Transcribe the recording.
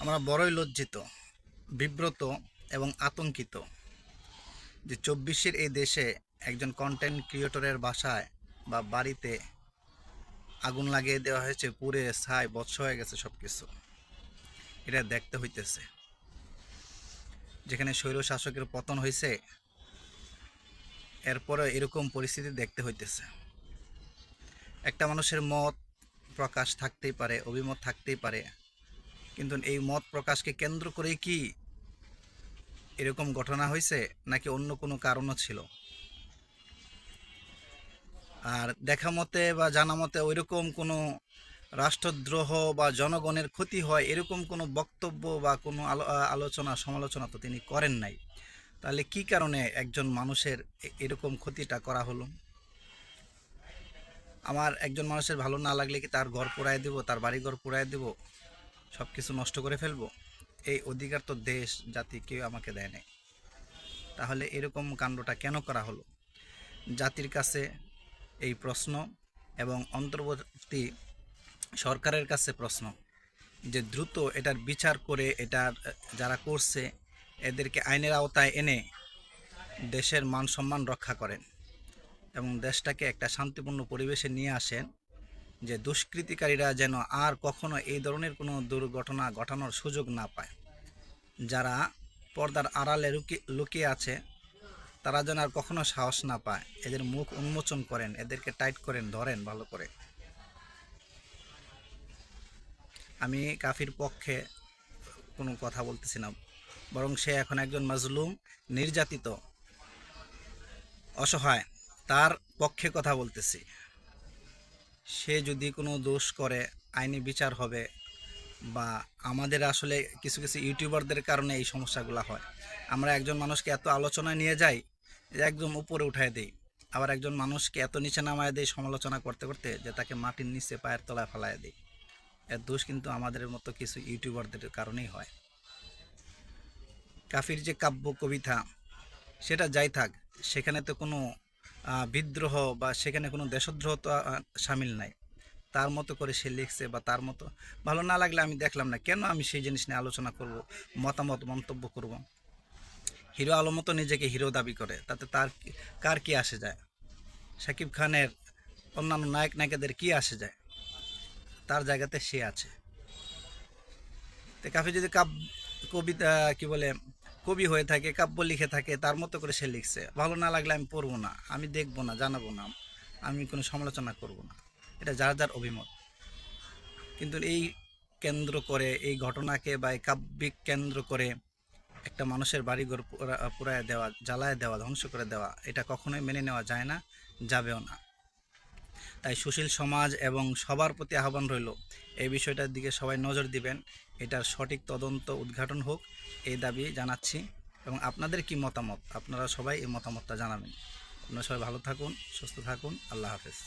আমরা বড়ই লজ্জিত, বিব্রত এবং আতঙ্কিত যে চব্বিশের এই দেশে একজন কন্টেন্ট ক্রিয়েটরের বাসায় বা বাড়িতে আগুন লাগিয়ে দেওয়া হয়েছে পুরে ছাই, বৎস হয়ে গেছে সব কিছু এটা দেখতে হইতেছে। যেখানে স্বৈর শাসকের পতন হয়েছে এরপরে এরকম পরিস্থিতি দেখতে হইতেছে। একটা মানুষের মত প্রকাশ থাকতেই পারে, অভিমত থাকতেই পারে কিন্তু এই মত প্রকাশকে কেন্দ্র করে কি এরকম ঘটনা হয়েছে, নাকি অন্য কোনো কারণও ছিল? আর দেখা মতে বা জানা মতে ওইরকম কোনো রাষ্ট্রদ্রোহ বা জনগণের ক্ষতি হয় এরকম কোনো বক্তব্য বা কোনো আলো- আলোচনা, সমালোচনা তো তিনি করেন নাই। তাহলে কি কারণে একজন মানুষের এরকম ক্ষতিটা করা হলো? আমার একজন মানুষের ভালো না লাগলে কি তার ঘর পোড়ায় দেব, তার বাড়ি ঘর পোড়ায় দেব? সব কিছু নষ্ট করে ফেলব? এই অধিকার তো দেশ, জাতি কেউ আমাকে দেয় নাই। তাহলে এরকম কাণ্ডটা কেন করা হলো? জাতির কাছে এই প্রশ্ন এবং অন্তর্বর্তী সরকারের কাছে প্রশ্ন যে দ্রুত এটার বিচার করে এটার, যারা করছে, এদেরকে আইনের আওতায় এনে দেশের মান সম্মান রক্ষা করেন এবং দেশটাকে একটা শান্তিপূর্ণ পরিবেশে নিয়ে আসেন। যে দুষ্কৃতিকারীরা যেন আর কখনো এই ধরনের কোনো দুর্ঘটনা ঘটানোর সুযোগ না পায়। যারা পর্দার আড়ালে লুকি- লুকিয়ে আছে, তারা যেন আর কখনো সাহস না পায়। এদের মুখ উন্মোচন করেন, এদেরকে টাইট করেন, ধরেন ভালো করে। আমি কাফির পক্ষে কোনো কথা বলতেছি না, বরং সে এখন একজন মাজলুম, নির্যাতিত, অসহায়, তার পক্ষে কথা বলতেছি। সে যদি কোনো দোষ করে, আইনি বিচার হবে বা আমাদের আসলে কিছু কিছু ইউটিউবারদের কারণে এই সমস্যাগুলো হয়। আমরা একজন মানুষকে এত আলোচনায় নিয়ে যাই যে একদম উপরে উঠায় দিই। আবার একজন মানুষকে এত নিচে নামায় দিই সমালোচনা করতে করতে যে তাকে মাটির নিচে পায়ের তলায় ফেলায় দিই। এর দোষ কিন্তু আমাদের মতো কিছু ইউটিউবারদের কারণেই হয়। কাফির যে কাব্য কবিতা, সেটা যাই থাক, সেখানে তো কোনো বিদ্রোহ বা সেখানে কোনো দেশদ্রোহ তো সামিল নাই। তার মতো করে সে লিখছে বা তার মতো। ভালো না লাগলে আমি দেখলাম না, কেন আমি সেই জিনিস নিয়ে আলোচনা করব, মতামত, মন্তব্য করব? হিরো আলম তো নিজেকে হিরো দাবি করে, তাতে তার কার কি আসে যায়? শাকিব খানের অন্যান্য নায়ক নায়িকাদের কি আসে যায়? তার জায়গাতে সে আছে। তো কাফি যদি কাব কবিতা কি বলে, কবি হয়ে থাকে, কাব্য লিখে থাকে, তার মতো করে সে লিখছে। ভালো না লাগলে আমি পড়ব না, আমি দেখব না, জানাব না, আমি কোনো সমালোচনা করব না। এটা যার যার অভিমত। কিন্তু এই কেন্দ্র করে, এই ঘটনাকে বা এই কাব্যিক কেন্দ্র করে একটা মানুষের বাড়িঘর পোড়ায় দেওয়া জ্বালায় দেওয়া, ধ্বংস করে দেওয়া, এটা কখনোই মেনে নেওয়া যায় না, যাবেও না। তাই সুশীল সমাজ এবং সবার প্রতি আহ্বান রইল, এই বিষয়টার দিকে সবাই নজর দিবেন। এটার সঠিক তদন্ত উদ্ঘাটন হোক, এই দাবি জানাচ্ছি। এবং আপনাদের কি মতামত? আপনারা সবাই এই মতামতটা জানাবেন। আপনারা সবাই ভালো থাকুন, সুস্থ থাকুন। আল্লাহ হাফেজ।